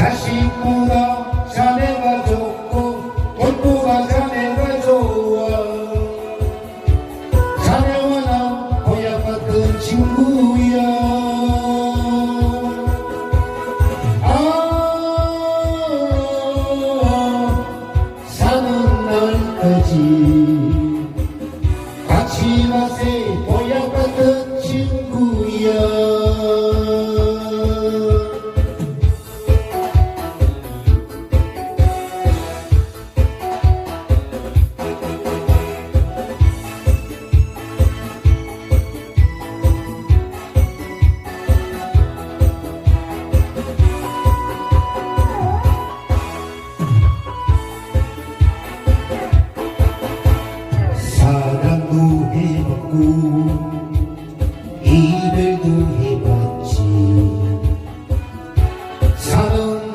자식보다 자네가 좋고 돈보다 자네가 좋아. 자네와 나 고향 같은 친구야. 아 사는 날까지 해봤고 이별도 해봤지.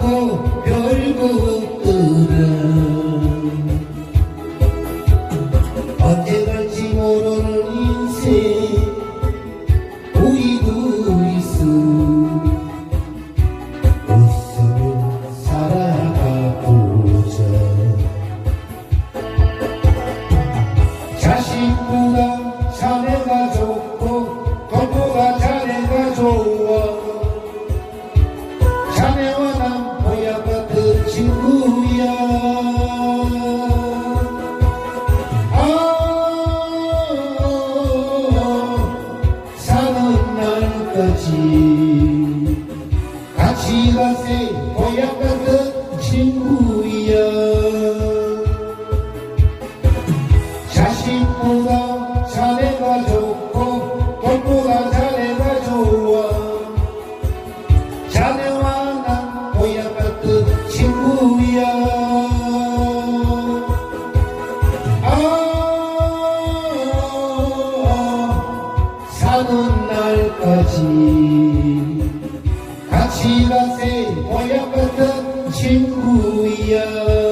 거 별거 없더라. 언제 날까지 같이 가세 고향 같은 친구야 자식보다 자네가 좋고 돈보다 자 아 사는 날까지. 같이 가세 고향 같은 친구야